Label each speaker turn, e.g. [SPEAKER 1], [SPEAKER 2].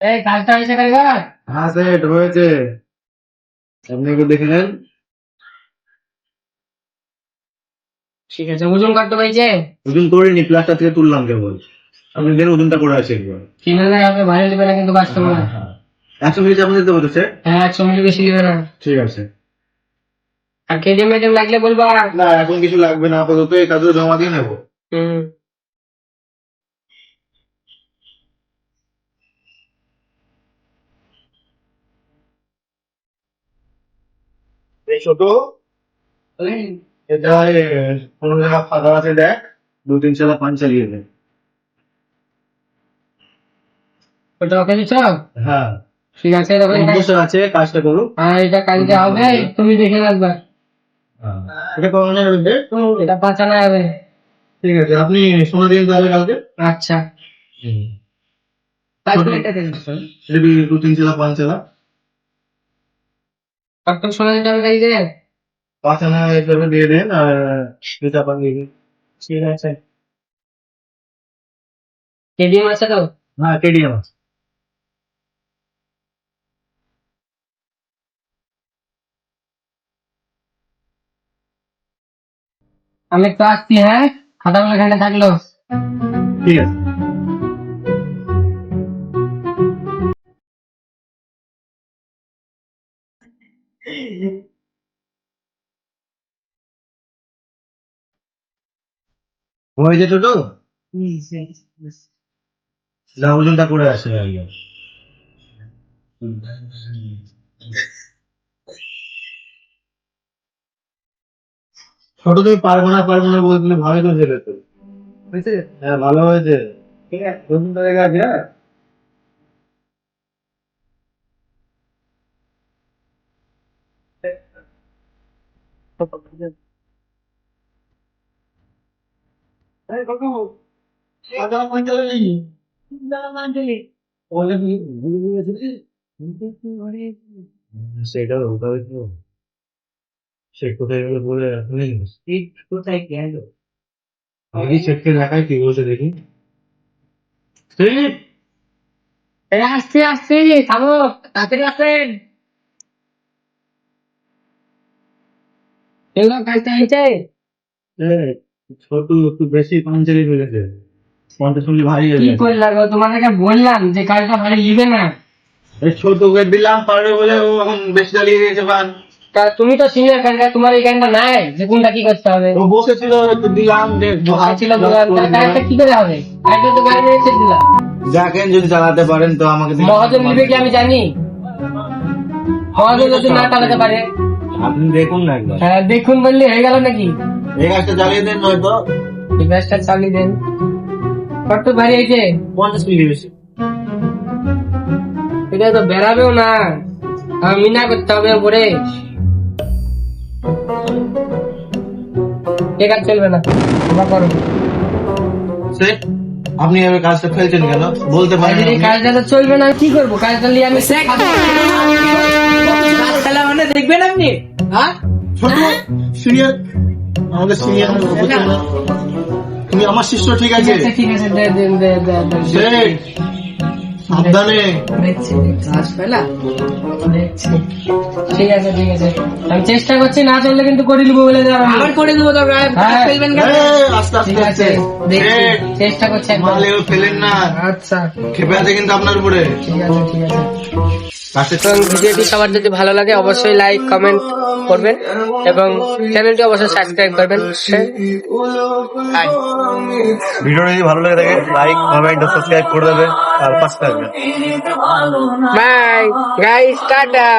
[SPEAKER 1] এই কাজটা হয়েছে কারিগর
[SPEAKER 2] হ্যাঁ সেট হয়েছে। আপনি একটু দেখে নেন।
[SPEAKER 1] ঠিক আছে ওজন কাটতে পেরেছে
[SPEAKER 2] ওজন করিনি প্লাস্টার থেকে তুললাম কেবল। আপনি দেন ওজনটা করে আছে একবার।
[SPEAKER 1] নেবে না কিন্তু
[SPEAKER 2] একশো মিনিট আপনি দিতে বলতে স্যার?
[SPEAKER 1] হ্যাঁ একশো মিনিট বেশি নেবে না।
[SPEAKER 2] ঠিক আছে।
[SPEAKER 1] আর কেডিএম লাগলে বলবা।
[SPEAKER 2] না এখন কিছু লাগবে না আপাতত এই কাজগুলো জমা দিয়ে নেব।
[SPEAKER 1] হুম।
[SPEAKER 2] এই ছোট। এটা কোনো জায়গা ফাঁকা আছে দেখ। দু তিন চালা পান চালিয়ে দে।
[SPEAKER 1] ওটা ওকে দিচ্ছ
[SPEAKER 2] হ্যাঁ।
[SPEAKER 1] ঠিক আছে
[SPEAKER 2] কাজটা করুক।
[SPEAKER 1] হ্যাঁ এটা কালকে হবে তুমি দেখে রাখবা।
[SPEAKER 2] এটা কমানো যাবে
[SPEAKER 1] এটা বাঁচানো হবে
[SPEAKER 2] ঠিক আছে আপনি তাহলে কালকে।
[SPEAKER 1] আচ্ছা।
[SPEAKER 2] দু তিন চালা পান চালা।
[SPEAKER 1] কত সময় দিতে হবে কালকে
[SPEAKER 2] পাঁচ আনা হিসাবে দিয়ে দেন আর দুটা পান দিয়ে দিন।
[SPEAKER 1] ঠিক আছে। কেডিএম আছে তো?
[SPEAKER 2] হ্যাঁ কেডিএম আছে।
[SPEAKER 1] আমি একটু আসছি হ্যাঁ? খাতাগুলো এখানে থাকল।
[SPEAKER 2] ঠিক আছে। হয়েছে ছোট না ওজনটা করে আসে ছোট তুমি পারব না পারব না বলতে ভালো তো ছেলে তো। হ্যাঁ ভালো হয়েছে। ঠিক আছে সেটা ওটা হয়তো সে কোথায় গেল বলে
[SPEAKER 1] কোথায় গেল
[SPEAKER 2] আমি চেককে দেখাই কি বলছে দেখি সেই
[SPEAKER 1] এই আসছি আসছি, থামো, তাড়াতাড়ি আসেন। এগুলো কাজটা হয়েছে
[SPEAKER 2] ছোট একটু বেশি পাঞ্চালি ফেলেছে পঞ্চাশ মিনিট ভারী
[SPEAKER 1] কি করলাম তোমাদেরকে বললাম যে কাজটা ভালো লিবে না।
[SPEAKER 2] এই ছোটকে দিলাম পারবে বলে ও এখন বেশি চালিয়ে দিয়েছে পান
[SPEAKER 1] তা তুমি তো সিনিয়র তোমার এই কাজটা নাই যে কোনটা কি করতে হবে?
[SPEAKER 2] ও বসেছিল দিলাম যে
[SPEAKER 1] ছিল কি করে হবে? এসে দিলাম।
[SPEAKER 2] দেখেন যদি চালাতে পারেন তো আমাকে।
[SPEAKER 1] মহাজন নিবে কি আমি জানি? মহাজন যদি না চালাতে পারে
[SPEAKER 2] আপনি দেখুন না একবার।
[SPEAKER 1] হ্যাঁ দেখুন বললে হয়ে গেল নাকি?
[SPEAKER 2] এই গাছটা চালিয়ে দেন নয়তো।
[SPEAKER 1] এই ব্যাসটা চালিয়ে দেন। কত ভারী হয়েছে?
[SPEAKER 2] পঞ্চাশ মিনিট বেশি।
[SPEAKER 1] এটা তো বেরাবেও না। আমি না করতে হবে পরে ঠিক আছে চলবে না। তোমরা করো।
[SPEAKER 2] সে আপনি এভাবে কাজটা ফেলছেন কেন বলতে পারেন
[SPEAKER 1] এই কাজটা তো চলবে না কি করব কাজটা নিয়ে আমি শেখ মানে দেখবেন আপনি হ্যাঁ
[SPEAKER 2] ছোট সিনিয়র আমাদের সিনিয়র তুমি আমার শিষ্য ঠিক আছে
[SPEAKER 1] আচ্ছা, ঠিক আছে দে দেন দে দে দে
[SPEAKER 2] শেখ, সাবধানে।
[SPEAKER 1] দেখছি ঠিক আছে ঠিক আছে। আমি চেষ্টা করছি না চললে কিন্তু করে নিবো বলে দেবো আবার করে দেবো তো
[SPEAKER 2] হ্যাঁ, আস্তে
[SPEAKER 1] চেষ্টা করছি
[SPEAKER 2] ফেলেন না।
[SPEAKER 1] আচ্ছা।
[SPEAKER 2] খেপে আছে কিন্তু আপনার উপরে।
[SPEAKER 1] ঠিক আছে ঠিক আছে। ভিডিওটি সবার যদি ভালো লাগে অবশ্যই লাইক কমেন্ট করবেন এবং চ্যানেলটি অবশ্যই সাবস্ক্রাইব করবেন।
[SPEAKER 2] ভিডিও যদি ভালো লাগে থাকে লাইক কমেন্ট সাবস্ক্রাইব করে দেবে আর পাশে থাকবে।
[SPEAKER 1] Bye guys tata.